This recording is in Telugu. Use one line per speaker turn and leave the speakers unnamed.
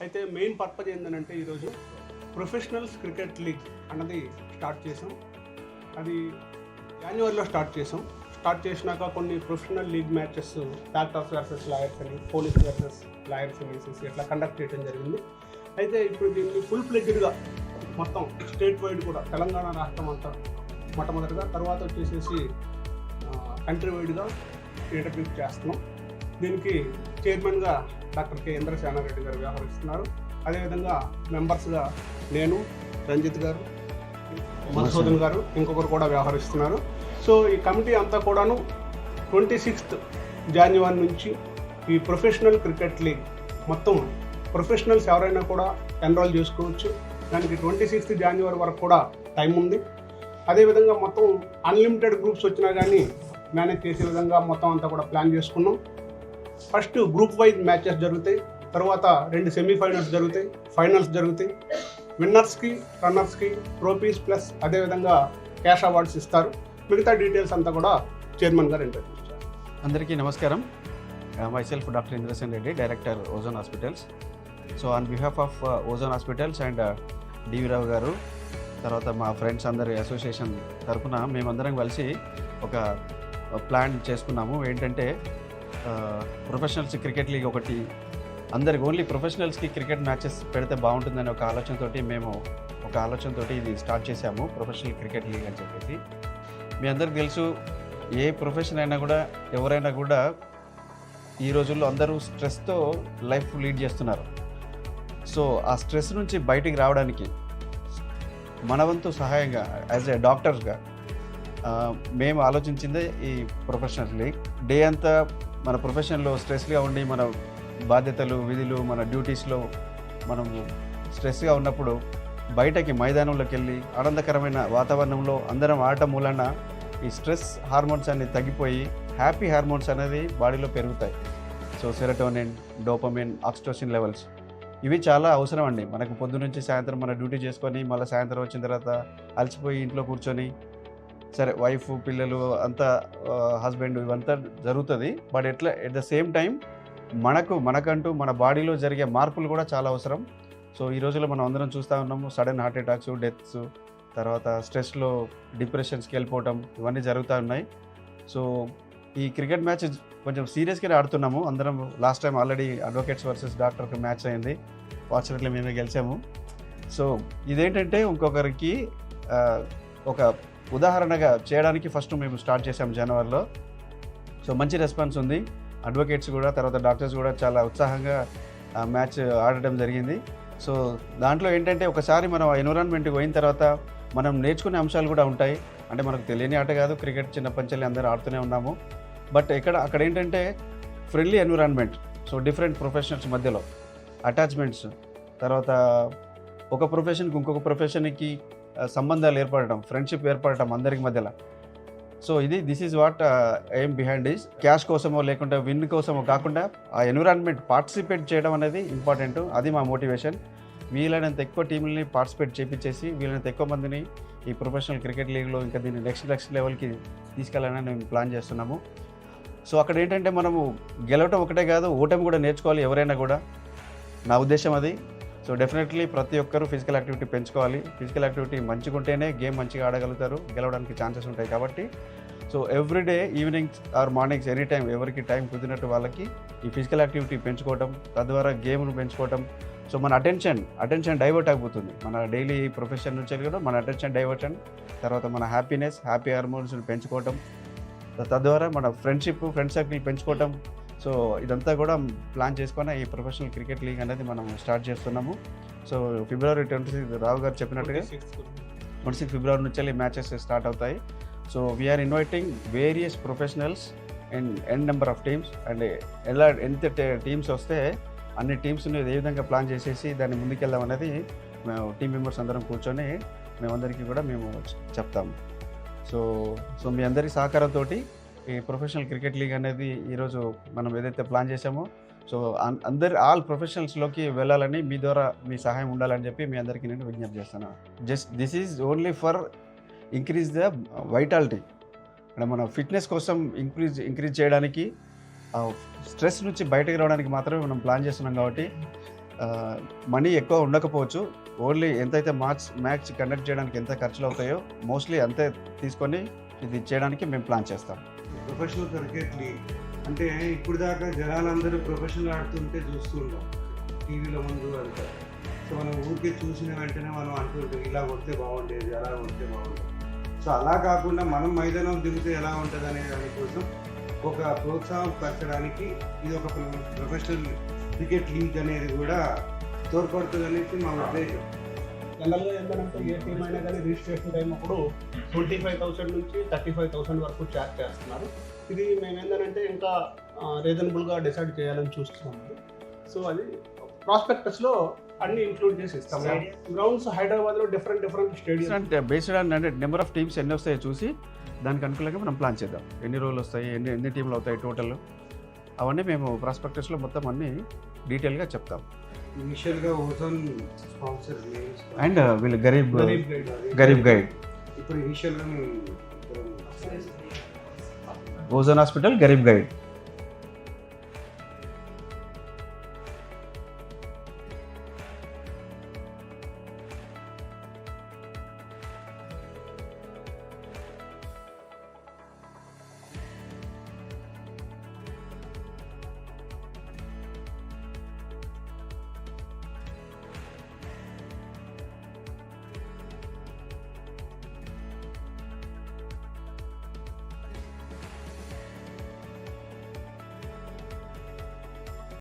అయితే మెయిన్ పర్పస్ ఏంటంటే ఈరోజు ప్రొఫెషనల్స్ క్రికెట్ లీగ్ అన్నది స్టార్ట్ చేసాం అది జాన్యువరిలో స్టార్ట్ చేసాం స్టార్ట్ చేసినాక కొన్ని professional league matches doctors versus lawyers అని పోలీస్ వర్సెస్ లాయర్స్ అనేసి ఇట్లా కండక్ట్ చేయడం జరిగింది. అయితే ఇప్పుడు దీన్ని ఫుల్ ఫ్లెడ్జ్డ్గా మొత్తం స్టేట్ వైడ్ కూడా తెలంగాణ రాష్ట్రం అంతా మొట్టమొదటిగా తర్వాత వచ్చేసేసి కంట్రీ వైడ్గా ఇంటర్వ్యూ చేస్తున్నాం. దీనికి చైర్మన్గా డాక్టర్ కె. ఇంద్రసేనారెడ్డి గారు వ్యవహరిస్తున్నారు. అదేవిధంగా మెంబర్స్గా నేను రంజిత్ గారు మధుసూదన్ గారు ఇంకొకరు కూడా వ్యవహరిస్తున్నారు. సో ఈ కమిటీ అంతా కూడాను ట్వంటీ సిక్స్త్ జాన్యువరి నుంచి ఈ ప్రొఫెషనల్ క్రికెట్ లీగ్ మొత్తం ప్రొఫెషనల్స్ ఎవరైనా కూడా ఎన్రోల్ చేసుకోవచ్చు. దానికి ట్వంటీ సిక్స్త్ జాన్యువరి వరకు కూడా టైం ఉంది. అదేవిధంగా మొత్తం అన్లిమిటెడ్ గ్రూప్స్ వచ్చినా కానీ మేనేజ్ చేసే విధంగా మొత్తం అంతా కూడా ప్లాన్ చేసుకున్నాం. ఫస్ట్ గ్రూప్ వైజ్ మ్యాచెస్ జరుగుతాయి. తర్వాత రెండు సెమీఫైనల్స్ జరుగుతాయి. ఫైనల్స్ జరుగుతాయి. విన్నర్స్కి రన్నర్స్కి ట్రోఫీస్ ప్లస్ అదేవిధంగా క్యాష్ అవార్డ్స్ ఇస్తారు. మిగతా డీటెయిల్స్ అంతా కూడా చైర్మన్ గారు ఇంటర్వ్యూ
అందరికీ నమస్కారం. Myself doctor Indrasen Reddy director Ozone hospitals. So on behalf of Ozone hospitals and uh, D V Rao garu తర్వాత మా ఫ్రెండ్స్ అందరి అసోసియేషన్ తరఫున మేమందరం కలిసి ఒక uh, ప్లాన్ చేసుకున్నాము. ఏంటంటే ప్రొఫెషనల్స్ క్రికెట్ లీగ్ ఒకటి. అందరికి ఓన్లీ ప్రొఫెషనల్స్కి క్రికెట్ మ్యాచెస్ పెడితే బాగుంటుందనే ఒక ఆలోచనతోటి మేము ఒక ఆలోచనతోటి ఇది స్టార్ట్ చేశాము ప్రొఫెషనల్ క్రికెట్ లీగ్ అని చెప్పేసి. మీ అందరికి తెలుసు ఏ ప్రొఫెషన్ అయినా కూడా ఎవరైనా కూడా ఈ రోజుల్లో అందరూ స్ట్రెస్తో లైఫ్ లీడ్ చేస్తున్నారు. సో ఆ స్ట్రెస్ నుంచి బయటికి రావడానికి మనవంతు సహాయంగా యాజ్ ఏ డాక్టర్గా మేము ఆలోచించిందే ఈ ప్రొఫెషనల్ లీగ్ డే అంతా మన ప్రొఫెషన్లో స్ట్రెస్గా ఉండి మన బాధ్యతలు విధులు మన డ్యూటీస్లో మనం స్ట్రెస్గా ఉన్నప్పుడు బయటకి మైదానంలోకి వెళ్ళి ఆనందకరమైన వాతావరణంలో అందరం ఆడటం మూలన ఈ స్ట్రెస్ హార్మోన్స్ అన్ని తగ్గిపోయి హ్యాపీ హార్మోన్స్ అనేది బాడీలో పెరుగుతాయి. So serotonin dopamine oxytocin levels ఇవి చాలా అవసరం అండి మనకు పొద్దు నుంచి సాయంత్రం మన డ్యూటీ చేసుకొని మళ్ళీ సాయంత్రం వచ్చిన తర్వాత అలసిపోయి ఇంట్లో కూర్చొని సరే వైఫ్ పిల్లలు అంతా హస్బెండ్ ఇవంతా జరుగుతుంది. బట్ ఎట్లా ఎట్ ద సేమ్ టైం మనకు మనకంటూ మన బాడీలో జరిగే మార్పులు కూడా చాలా అవసరం. సో ఈ రోజుల్లో మనం అందరం చూస్తూ ఉన్నాము సడన్ హార్ట్ అటాక్స్ డెత్స్ తర్వాత స్ట్రెస్లో డిప్రెషన్స్కి వెళ్ళిపోవటం ఇవన్నీ జరుగుతూ ఉన్నాయి. సో ఈ క్రికెట్ మ్యాచ్ కొంచెం సీరియస్గానే ఆడుతున్నాము. అందరం last time already advocates versus డాక్టర్కి మ్యాచ్ అయింది. ఫార్చునేట్లీ మేమే గెలిచాము. సో ఇదేంటంటే ఇంకొకరికి ఒక ఉదాహరణగా చేయడానికి ఫస్ట్ మేము స్టార్ట్ చేసాం జనవరిలో. సో మంచి రెస్పాన్స్ ఉంది. అడ్వకేట్స్ కూడా తర్వాత డాక్టర్స్ కూడా చాలా ఉత్సాహంగా మ్యాచ్ ఆడటం జరిగింది. సో దాంట్లో ఏంటంటే ఒకసారి మనం ఎన్విరాన్మెంట్కి పోయిన తర్వాత మనం నేర్చుకునే అంశాలు కూడా ఉంటాయి. అంటే మనకు తెలియని ఆట కాదు క్రికెట్ చిన్నప్పటి అందరూ ఆడుతూనే ఉన్నాము. బట్ ఇక్కడ అక్కడ ఏంటంటే friendly environment so different professionals మధ్యలో అటాచ్మెంట్స్. తర్వాత ఒక ప్రొఫెషన్కి ఇంకొక ప్రొఫెషన్కి సంబంధాలు ఏర్పడటం ఫ్రెండ్షిప్ ఏర్పడటం అందరికి మధ్యలో. సో ఇది this is what aim behind is cash కోసమో లేకుంటే విన్ కోసమో కాకుండా ఆ ఎన్విరాన్మెంట్ పార్టిసిపేట్ చేయడం అనేది ఇంపార్టెంట్ అది మా మోటివేషన్ వీలైనంత ఎక్కువ టీంలని పార్టిసిపేట్ చేపించేసి వీలైనంత ఎక్కువ మందిని ఈ ప్రొఫెషనల్ క్రికెట్ లీగ్లో ఇంకా దీన్ని నెక్స్ట్ నెక్స్ట్ లెవెల్కి తీసుకెళ్ళాలని మేము ప్లాన్ చేస్తున్నాము. సో అక్కడ ఏంటంటే మనము గెలవటం ఒకటే కాదు ఓటమి కూడా నేర్చుకోవాలి ఎవరైనా కూడా. నా ఉద్దేశం అది. సో డెఫినెట్లీ ప్రతి ఒక్కరూ ఫిజికల్ యాక్టివిటీ పెంచుకోవాలి. ఫిజికల్ యాక్టివిటీ మంచిగా ఉంటేనే గేమ్ మంచిగా ఆడగలుగుతారు. గెలవడానికి ఛాన్సెస్ ఉంటాయి కాబట్టి. So everyday evenings or mornings any time ఎవరికి టైం కుదిరినట్టు వాళ్ళకి ఈ ఫిజికల్ యాక్టివిటీ పెంచుకోవటం తద్వారా గేమ్ను పెంచుకోవటం. సో మన అటెన్షన్ అటెన్షన్ డైవర్ట్ అయిపోతుంది. మన డైలీ ప్రొఫెషన్ నుంచి కూడా మన అటెన్షన్ డైవర్షన్ తర్వాత మన హ్యాపీనెస్ హ్యాపీ హార్మోన్స్ని పెంచుకోవటం తద్వారా మన ఫ్రెండ్షిప్ ఫ్రెండ్ సర్కిల్ పెంచుకోవటం సో ఇదంతా కూడా ప్లాన్ చేసుకొని ఈ ప్రొఫెషనల్ క్రికెట్ లీగ్ అనేది మనం స్టార్ట్ చేస్తున్నాము. So February twenty six Rao గారు చెప్పినట్టుగా ట్వంటీ సిక్స్ ఫిబ్రవరి నుంచి మ్యాచెస్ స్టార్ట్ అవుతాయి. So we are inviting various professionals and N number of teams and ఎలా ఎంత టీమ్స్ వస్తే అన్ని టీమ్స్ని ఏ విధంగా ప్లాన్ చేసేసి దాన్ని ముందుకెళ్దాం అనేది మేము టీం మెంబర్స్ అందరం కూర్చొని మేమందరికీ కూడా మేము చెప్తాము. సో సో మీ అందరి సహకారంతో ఈ ప్రొఫెషనల్ క్రికెట్ లీగ్ అనేది ఈరోజు మనం ఏదైతే ప్లాన్ చేసామో సో అన్- అందరి ఆల్ ప్రొఫెషనల్స్లోకి వెళ్ళాలని మీ ద్వారా మీ సహాయం ఉండాలని చెప్పి మీ అందరికీ నేను విజ్ఞప్తి చేస్తాను. Just this is only for increase the vitality అంటే మన ఫిట్నెస్ కోసం ఇంక్రీజ్ ఇంక్రీజ్ చేయడానికి స్ట్రెస్ నుంచి బయటకు రావడానికి మాత్రమే మనం ప్లాన్ చేస్తున్నాం కాబట్టి మనీ ఎక్కువ ఉండకపోవచ్చు. ఓన్లీ ఎంతైతే మార్క్స్ మ్యాచ్ కండక్ట్ చేయడానికి ఎంత ఖర్చులు అవుతాయో మోస్ట్లీ అంతే తీసుకొని ఇది చేయడానికి మేము ప్లాన్ చేస్తాం.
Professional cricket league. అంటే ఇప్పుడు దాకా జనాలందరూ ప్రొఫెషనల్ ఆడుతుంటే చూస్తుంటాం. టీవీలో ముందు అంతా. సో మనం ఊరికే చూసిన వెంటనే మనం అనుకుంటాం ఇలా కొడితే బాగుండేది అలా కొడితే బాగుండేది. సో అలా కాకుండా మనం మైదానం దిగితే ఎలా ఉంటుంది అనే దానికోసం ఒక ప్రోత్సాహం పరచడానికి ఇది ఒక ప్రొఫెషనల్ క్రికెట్ లీగ్ అనేది కూడా తోడ్పడుతుంది మా ఉద్దేశం.
జనరల్గా ఏంటంటే ఏ టీం అయినా కానీ రిజిస్ట్రేషన్ టైం అప్పుడు ట్వంటీ ఫైవ్ థౌసండ్ నుంచి థర్టీ ఫైవ్ థౌసండ్ వరకు ఛార్జ్ చేస్తున్నారు. ఇది మేము ఏంటంటే ఇంకా రీజనబుల్గా డిసైడ్ చేయాలని చూస్తున్నాము. సో అది ప్రాస్పెక్టస్లో అన్ని ఇంక్లూడ్ చేసి ఇస్తాం గ్రౌండ్స్ హైదరాబాద్లో డిఫరెంట్ డిఫరెంట్ స్టేడియం
అంటే బేస్డ్ ఆన్ అంటే నెంబర్ ఆఫ్ టీమ్స్ ఎన్ని వస్తాయో చూసి దానికి అనుకూలంగా మనం ప్లాన్ చేద్దాం. ఎన్ని రోజులు వస్తాయి ఎన్ని ఎన్ని టీంలు అవుతాయి టోటల్ అవన్నీ మేము ప్రాస్పెక్టస్లో మొత్తం అన్ని డీటెయిల్గా చెప్తాం.
ఇనిషియల్గా ఓజోన్ స్పాన్సర్
అండ్ వీళ్ళు గరీబ్ గరీబ్ గైడ్
ఇప్పుడు ఇనిషియల్గా మేము
ఓజోన్ హాస్పిటల్ గరీబ్ గైడ్